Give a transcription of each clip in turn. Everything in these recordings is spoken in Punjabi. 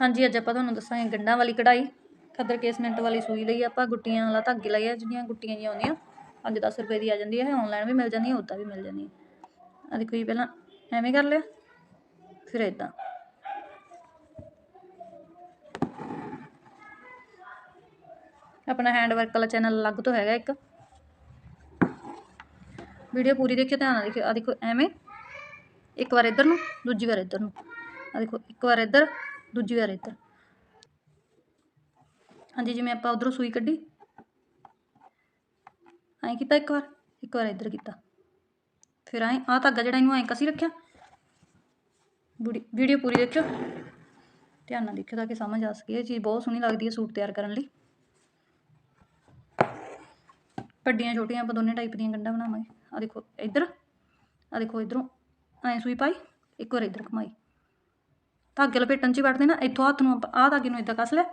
ਹਾਂਜੀ, ਅੱਜ ਆਪਾਂ ਤੁਹਾਨੂੰ ਦੱਸਾਂਗੇ ਗੰਢਾਂ ਵਾਲੀ ਕਢਾਈ। ਖੱਦਰ ਕੇਸਮੈਂਟ ਵਾਲੀ ਸੂਈ ਲਈ ਆਪਾਂ, ਗੁੱਟੀਆਂ ਵਾਲਾ ਧਾਗੇ ਲਏ ਆ ਜਿਹੜੀਆਂ ਗੁੱਟੀਆਂ ਜੀਆਂ ਆਉਂਦੀਆਂ ਪੰਜ 10 ਰੁਪਏ ਦੀ ਆ ਜਾਂਦੀ ਹੈ ਆਨਲਾਈਨ ਵੀ ਮਿਲ ਜਾਂਦੀ ਹੈ ਉੱਦਾਂ ਵੀ ਮਿਲ ਜਾਂਦੀ ਹੈ ਆ ਦੇਖੋ ਜੀ, ਪਹਿਲਾਂ ਐਵੇਂ ਕਰ ਲਿਆ, ਫਿਰ ਇਦਾਂ ਆਪਣਾ ਹੈਂਡ ਵਰਕ ਵਾਲਾ ਚੈਨਲ ਅਲੱਗ ਤੋਂ ਹੈਗਾ ਇੱਕ। ਵੀਡੀਓ ਪੂਰੀ ਦੇਖਿਓ, ਧਿਆਨ ਨਾਲ ਦੇਖਿਓ। ਆ ਦੇਖੋ, ਐਵੇਂ। ਇੱਕ ਵਾਰ ਇੱਧਰ ਨੂੰ, ਦੂਜੀ ਵਾਰ ਇੱਧਰ ਨੂੰ। ਆ ਦੇਖੋ, ਇੱਕ ਵਾਰ ਇੱਧਰ। ਦੂਜੀ ਵਾਰ ਇੱਧਰ। ਹਾਂਜੀ, ਜਿਵੇਂ ਆਪਾਂ ਉਧਰੋਂ ਸੂਈ ਕੱਢੀ। ਐਂ ਕੀਤਾ ਇੱਕ ਵਾਰ ਇੱਕ ਵਾਰ ਇੱਧਰ ਕੀਤਾ। ਫਿਰ ਐਂ, ਆਹ ਧਾਗਾ ਜਿਹੜਾ ਇਹਨੂੰ ਐਂ ਕਸੀ ਰੱਖਿਆ। ਵੀਡੀਓ ਪੂਰੀ ਦੇਖਿਓ। ਧਿਆਨ ਨਾਲ ਦੇਖਿਓ ਤਾਂ ਕਿ ਸਮਝ ਆ ਸਕੇ। ਇਹ ਚੀਜ਼ ਬਹੁਤ ਸੋਹਣੀ ਲੱਗਦੀ ਹੈ ਸੂਟ ਤਿਆਰ ਕਰਨ ਲਈ। ਵੱਡੀਆਂ, ਛੋਟੀਆਂ ਆਪਾਂ ਦੋਨੇ ਟਾਈਪ ਦੀਆਂ ਗੰਢਾਂ ਬਣਾਵਾਂਗੇ। ਆ ਦੇਖੋ, ਇੱਧਰ। ਆ ਦੇਖੋ, ਇਧਰੋਂ ਐਂ ਸੂਈ ਪਾਈ, ਇੱਕ ਵਾਰ ਇੱਧਰ ਘਮਾਈ। ਧਾਗੇ ਲਪੇਟਣ ਚ ਹੀ ਵੜਦੇ ਨਾ, ਇੱਥੋਂ ਹੱਥ ਨੂੰ ਆਹ ਧਾਗੇ ਨੂੰ ਇਦਾਂ ਕੱਸ ਲੈ।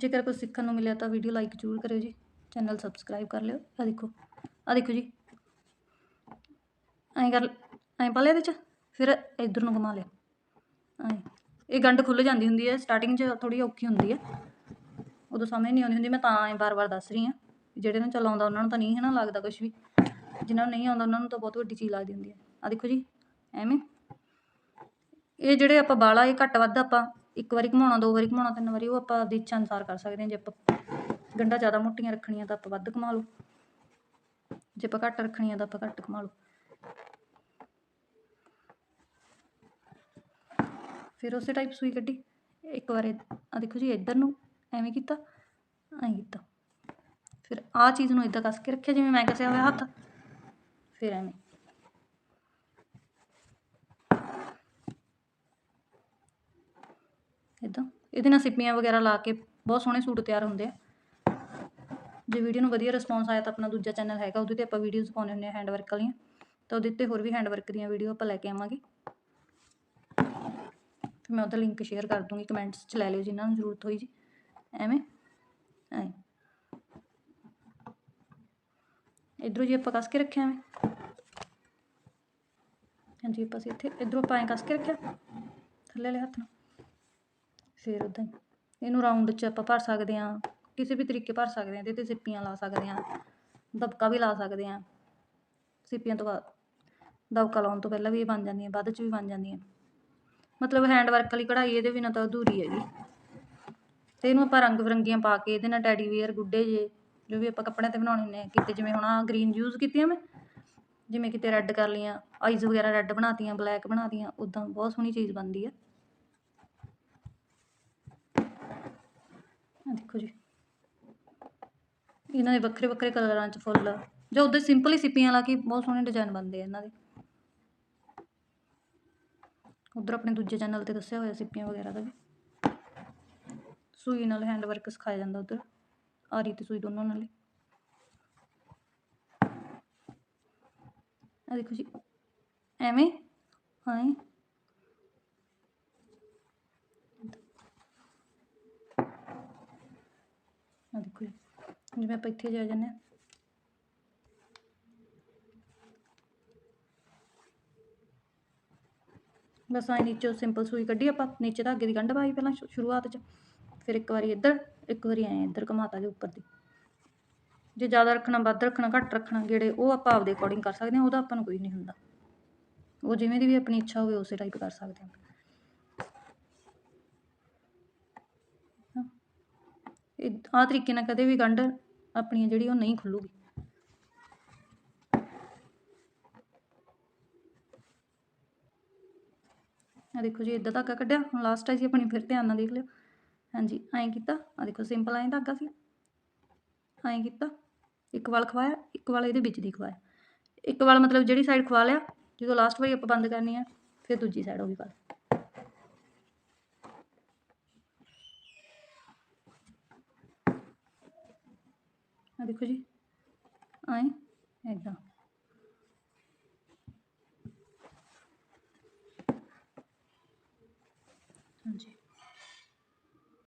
ਜੇਕਰ ਕੁਝ ਸਿੱਖਣ ਨੂੰ ਮਿਲਿਆ ਤਾਂ ਵੀਡੀਓ ਲਾਈਕ ਜ਼ਰੂਰ ਕਰਿਓ ਜੀ ਚੈਨਲ ਸਬਸਕ੍ਰਾਈਬ ਕਰ ਲਿਓ। ਆ ਦੇਖੋ ਆ ਦੇਖੋ ਜੀ। ਐਂ ਕਰ, ਐਂ ਪਾ ਲਿਆ ਇਹਦੇ ਚ, ਫਿਰ ਇਧਰ ਨੂੰ ਘੁਮਾ ਲਿਆ। ਐਂ, ਇਹ ਗੰਢ ਖੁੱਲ ਜਾਂਦੀ ਹੁੰਦੀ ਹੈ ਸਟਾਰਟਿੰਗ 'ਚ ਥੋੜੀ ਔਖੀ ਹੁੰਦੀ ਹੈ। ਉਦੋਂ ਸਮਝ ਨਹੀਂ ਆਉਂਦੀ ਹੁੰਦੀ, ਮੈਂ ਤਾਂ ਐਂ ਬਾਰ-ਬਾਰ ਦੱਸ ਰਹੀ ਹਾਂ, ਜਿਹੜੇ ਨੂੰ ਚਲਾਉਂਦਾ ਉਹਨਾਂ ਨੂੰ ਤਾਂ ਨਹੀਂ ਹੈ ਨਾ ਲੱਗਦਾ ਕੁਝ ਵੀ। ਜਿਨ੍ਹਾਂ ਨੂੰ ਨਹੀਂ ਆਉਂਦਾ, ਉਹਨਾਂ ਨੂੰ ਤਾਂ ਬਹੁਤ ਵੱਡੀ ਚੀਜ਼ ਲੱਗਦੀ ਹੁੰਦੀ ਹੈ। ਆ ਦੇਖੋ ਜੀ, ਐਵੇਂ। ਇਹ ਜਿਹੜੇ ਆਪਾਂ ਬਾਲਾ ਇਹ ਘੱਟ ਵੱਧ ਆਪਾਂ ਇੱਕ ਵਾਰੀ ਘਮਾਉਣਾ, ਦੋ ਵਾਰੀ ਘਮਾਉਣਾ, ਤਿੰਨ ਵਾਰੀ, ਉਹ ਆਪਾਂ ਆਪਦੀ ਇੱਛਾ ਅਨੁਸਾਰ ਕਰ ਸਕਦੇ ਹਾਂ। ਜੇ ਆਪਾਂ ਗੰਢਾਂ ਜ਼ਿਆਦਾ ਮੋਟੀਆਂ ਰੱਖਣੀਆਂ ਤਾਂ ਆਪਾਂ ਵੱਧ ਘੁਮਾ ਲਓ। ਜੇ ਆਪਾਂ ਘੱਟ ਰੱਖਣੀਆਂ ਤਾਂ ਆਪਾਂ ਘੱਟ ਘੁਮਾ ਲਓ। ਫਿਰ ਉਸੇ ਟਾਈਪ ਸੂਈ ਕੱਢੀ। ਇੱਕ ਵਾਰ ਆ ਦੇਖੋ ਜੀ, ਇੱਧਰ ਨੂੰ। ਐਵੇਂ ਕੀਤਾ, ਐਂ ਕੀਤਾ। ਫਿਰ ਆਹ ਚੀਜ਼ ਨੂੰ ਇਦਾਂ ਕੱਸ ਕੇ ਰੱਖਿਆ, ਜਿਵੇਂ ਮੈਂ ਕੱਸਿਆ ਹੋਇਆ ਹੱਥ। ਫਿਰ ਐਵੇਂ। ਇਦਾਂ ਇਹਦੇ ਨਾਲ ਸਿੱਪੀਆਂ ਵਗੈਰਾ ਲਾ ਕੇ ਬਹੁਤ ਸੋਹਣੇ ਸੂਟ ਤਿਆਰ ਹੁੰਦੇ ਆ। ਜੇ ਵੀਡੀਓ ਨੂੰ ਵਧੀਆ ਰਿਸਪੌਂਸ ਆਇਆ ਤਾਂ ਆਪਣਾ ਦੂਜਾ ਚੈਨਲ ਹੈਗਾ, ਉਹਦੇ ਤੇ ਆਪਾਂ ਵੀਡੀਓਜ਼ ਪਾਉਂਦੇ ਹੁੰਦੇ ਆ ਹੈਂਡ ਵਰਕ ਵਾਲੀਆਂ। ਤਾਂ ਉਹਦੇ ਤੇ ਹੋਰ ਵੀ ਹੈਂਡ ਵਰਕ ਦੀਆਂ ਵੀਡੀਓ ਆਪਾਂ ਲੈ ਕੇ ਆਵਾਂਗੇ। ਫਿਰ ਮੈਂ ਉਹਦਾ ਲਿੰਕ ਸ਼ੇਅਰ ਕਰ ਦੂੰਗੀ ਕਮੈਂਟਸ 'ਚ ਲੈ ਲਿਓ ਜਿਨ੍ਹਾਂ ਨੂੰ ਜ਼ਰੂਰਤ ਹੋਈ ਜੀ। ਐਵੇਂ? ਐ ਇਧਰੋਂ ਜੀ ਆਪਾਂ ਕੱਸ ਕੇ ਰੱਖਿਆ ਐਵੇਂ। ਹਾਂਜੀ, ਆਪਾਂ ਇੱਥੇ ਇਧਰੋਂ ਆਪਾਂ ਐਂ ਕੱਸ ਕੇ ਰੱਖਿਆ। ਥੱਲੇ ਵਾਲੇ ਹੱਥ ਨਾਲ। ਫਿਰ ਉਦਾਂ ਹੀ। ਇਹਨੂੰ ਰਾਉਂਡ 'ਚ ਆਪਾਂ ਭਰ ਸਕਦੇ ਹਾਂ। ਕਿਸੇ ਵੀ ਤਰੀਕੇ ਭਰ ਸਕਦੇ ਹਾਂ। ਇਹਦੇ 'ਤੇ ਸਿੱਪੀਆਂ ਲਾ ਸਕਦੇ ਹਾਂ। ਦਬਕਾ ਵੀ ਲਾ ਸਕਦੇ ਹਾਂ। ਸਿੱਪੀਆਂ ਤੋਂ ਬਾਅਦ ਦਬਕਾ ਲਾਉਣ ਤੋਂ ਪਹਿਲਾਂ ਵੀ ਇਹ ਬਣ ਜਾਂਦੀਆਂ। ਬਾਅਦ 'ਚ ਵੀ ਬਣ ਜਾਂਦੀਆਂ। ਮਤਲਬ ਹੈਂਡ ਵਰਕ ਵਾਲੀ ਕਢਾਈ ਇਹਦੇ ਬਿਨਾਂ ਤਾਂ ਅਧੂਰੀ ਹੈਗੀ। ਅਤੇ ਇਹਨੂੰ ਆਪਾਂ ਰੰਗ ਬਿਰੰਗੀਆਂ ਪਾ ਕੇ ਇਹਦੇ ਨਾਲ ਟੈਡੀ ਵੇਅਰ ਗੁੱਡੇ ਜੇ, ਜੋ ਵੀ ਆਪਾਂ ਕੱਪੜਿਆਂ ਤੇ ਬਣਾਉਣੇ ਹੁੰਦੇ ਨੇ ਕਿਤੇ ਜਿਵੇਂ ਹੁਣ ਆ ਗ੍ਰੀਨ ਯੂਜ਼ ਕੀਤੀਆਂ ਮੈਂ, ਜਿਵੇਂ ਕਿਤੇ ਰੈੱਡ ਕਰ ਲਈਆਂ ਆਈਜ਼ ਵਗੈਰਾ ਰੈੱਡ ਬਣਾਤੀਆਂ ਬਲੈਕ ਬਣਾਤੀਆਂ ਉੱਦਾਂ ਬਹੁਤ ਸੋਹਣੀ ਚੀਜ਼ ਬਣਦੀ ਆ। ਆ ਦੇਖੋ ਜੀ। ਇਹਨਾਂ ਦੇ ਵੱਖਰੇ ਵੱਖਰੇ ਕਲਰਾਂ 'ਚ ਫੁੱਲ ਜੋ ਉਦੋਂ ਸਿੰਪਲ ਹੀ ਸਿੱਪੀਆਂ ਲਾ ਕੇ ਬਹੁਤ ਸੋਹਣੇ ਡਿਜ਼ਾਈਨ ਬਣਦੇ ਆ ਇਹਨਾਂ ਦੇ। ਉਧਰ ਆਪਣੇ ਦੂਜੇ ਚੈਨਲ ਤੇ ਦੱਸਿਆ ਹੋਇਆ ਸਿੱਪੀਆਂ ਵਗੈਰਾ ਦਾ ਵੀ। ਸੂਈ ਨਾਲ ਹੈਂਡ ਵਰਕ ਸਿਖਾਇਆ ਜਾਂਦਾ ਉਧਰ। ਆਰੀ ਤੇ ਸੂਈ ਦੋਨੋਂ ਨਾਲ ਆ ਦੇਖੋ ਜੀ, ਐਵੇਂ ਹਾਂ ਆ ਦੇਖੋ ਜੀ, ਜਿਵੇਂ ਆਪਾਂ ਇੱਥੇ ਜਾ ਜਾਂਦੇ ਹਾਂ। ਬਸ ਆ ਨੀਚੇ ਸਿੰਪਲ ਸੂਈ ਕੱਢੀ ਆਪਾਂ, ਨੀਚੇ ਧਾਗੇ ਦੀ ਗੰਢ ਪਾਈ ਪਹਿਲਾਂ ਸ਼ੁਰੂਆਤ 'ਚ। ਫਿਰ ਇੱਕ ਵਾਰੀ ਇੱਧਰ, ਇੱਕ ਵਾਰੀ ਐਂ ਇੱਧਰ ਘਮਾਤਾ ਜੀ ਉੱਪਰ ਦੀ। ਜੇ ਜ਼ਿਆਦਾ ਰੱਖਣਾ, ਵੱਧ ਰੱਖਣਾ, ਘੱਟ ਰੱਖਣਾ ਗੇੜੇ, ਉਹ ਆਪਾਂ ਆਪਦੇ ਅਕੋਰਡਿੰਗ ਕਰ ਸਕਦੇ ਹਾਂ, ਉਹਦਾ ਆਪਾਂ ਨੂੰ ਕੋਈ ਨਹੀਂ ਹੁੰਦਾ। ਉਹ ਜਿਵੇਂ ਦੀ ਵੀ ਆਪਣੀ ਇੱਛਾ ਹੋਵੇ, ਉਸੇ ਟਾਈਪ ਕਰ ਸਕਦੇ ਹਾਂ। ਇਹ ਆ ਤਰੀਕੇ ਨਾਲ ਕਦੇ ਵੀ ਗੰਢ ਆਪਣੀ ਜਿਹੜੀ ਉਹ ਨਹੀਂ ਖੁੱਲੂਗੀ। ਆ ਦੇਖੋ ਜੀ, ਇਦਾਂ ਧਾਗਾ ਕੱਢਿਆ, ਹੁਣ ਲਾਸਟ ਹੈ ਜੀ ਆਪਣੀ, ਫਿਰ ਧਿਆਨ ਨਾਲ ਦੇਖ ਲਿਓ। ਹਾਂਜੀ ਐਂ ਕੀਤਾ ਆ ਦੇਖੋ ਸਿੰਪਲ ਐਂ ਧਾਗਾ ਸੀ ਐਂ ਕੀਤਾ ਇੱਕ ਵਾਲ ਖਵਾਇਆ ਇੱਕ ਵਾਲ ਇਹਦੇ ਵਿੱਚ ਦੀ ਖਵਾਇਆ ਇੱਕ ਵਾਲ ਮਤਲਬ ਜਿਹੜੀ ਸਾਈਡ ਖਵਾ ਲਿਆ ਜਦੋਂ ਲਾਸਟ ਵਾਰੀ ਆਪਾਂ ਬੰਦ ਕਰਨੀ ਆ ਫਿਰ ਦੂਜੀ ਸਾਈਡ ਉਹ ਵੀ ਪਾ ਆ ਦੇਖੋ ਜੀ ਐਂ ਇਦਾਂ